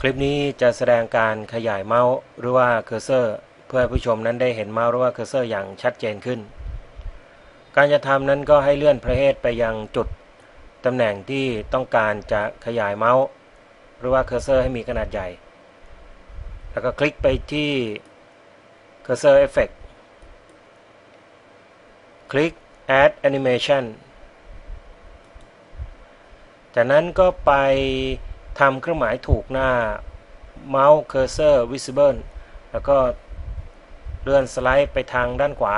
คลิปนี้จะแสดงการขยายเมาส์หรือว่าเคอร์เซอร์ เพื่อให้ผู้ชมนั้นได้เห็นเมาส์หรือว่าเคอร์เซอร์อย่างชัดเจนขึ้น การจะทำนั้นก็ให้เลื่อนประเภทไปยังจุดตำแหน่งที่ต้องการจะขยายเมาส์ หรือว่าเคอร์เซอร์ให้มีขนาดใหญ่ แล้วก็คลิกไปที่ Cursor Effect คลิก Add Animation จากนั้นก็ไป ทำเครื่องหมายถูกหน้า Mouse Cursor Visible แล้วก็เลื่อนสไลด์ไปทางด้านขวา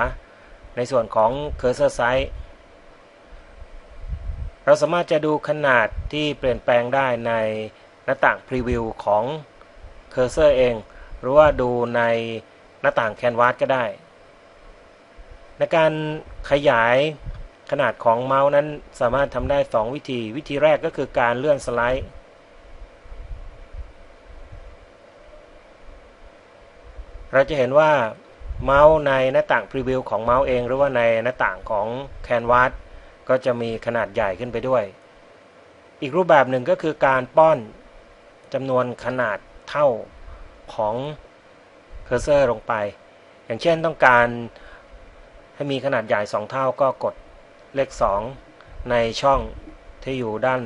ในส่วนของ Cursor Size เราสามารถจะดูขนาดที่เปลี่ยนแปลงได้ในหน้าต่าง Preview ของ Cursor เอง หรือว่าดูในหน้าต่าง Canvas ก็ได้ ในการขยายขนาดของเมาส์นั้นสามารถทำได้ 2 วิธี วิธีแรกก็คือการเลื่อนสไลด์ เราจะเห็นว่าเมาส์ในหน้าต่างพรีวิวของเมาส์เอง หรือว่าในหน้าต่างของ Canvas ก็จะมีขนาดใหญ่ขึ้นไปด้วย อีกรูปแบบหนึ่งก็คือการป้อนจำนวนขนาดเท่าของเคอร์เซอร์ลงไป อย่างเช่นต้องการให้มีขนาดใหญ่ 2 เท่าก็กดเลข 2 ในช่องที่อยู่ด้าน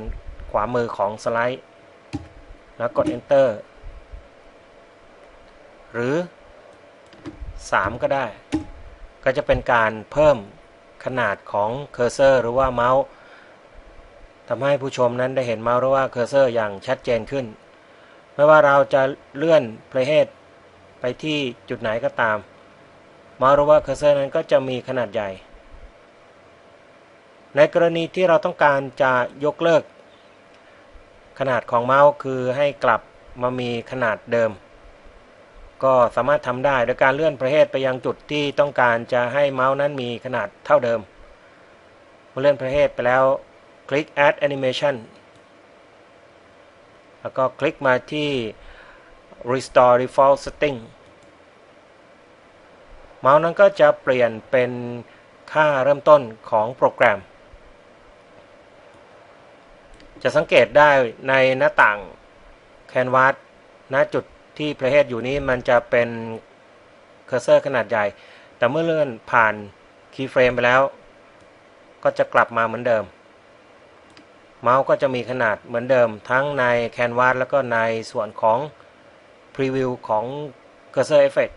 ขวามือของสไลด์ แล้วกด Enter หรือ 3 ก็ได้ ก็จะเป็นการเพิ่มขนาดของเคอร์เซอร์ หรือว่าเมาส์ทำให้ผู้ชมนั้นได้เห็นเมาส์หรือว่าเคอร์เซอร์อย่างชัดเจนขึ้น ไม่ว่าเราจะเลื่อนเพลย์เฮดไปที่จุดไหนก็ตาม เมาส์หรือว่าเคอร์เซอร์นั้นก็จะมีขนาดใหญ่ ในกรณีที่เราต้องการจะยกเลิก ขนาดของเมาส์คือให้กลับมามีขนาดเดิม ก็สามารถทำได้โดยการเลื่อนประเภทไปยังจุดที่ต้องการจะให้เมาส์นั้นมีขนาดเท่าเดิมเมื่อเลื่อนประเภทไปแล้วคลิก add animation แล้วก็คลิกมาที่ restore default setting เมาส์นั้นก็จะเปลี่ยนเป็นค่าเริ่มต้นของโปรแกรม จะสังเกตได้ในหน้าต่าง Canvas ณจุด ที่ประเทศอยู่นี้มันจะเป็นเคอร์เซอร์ขนาดใหญ่ แต่เมื่อเลื่อนผ่านคีย์เฟรมไปแล้ว ก็จะกลับมาเหมือนเดิม เมาส์ก็จะมีขนาดเหมือนเดิม ทั้งใน Canvas แล้วก็ในส่วนของ Preview ของ Cursor Effect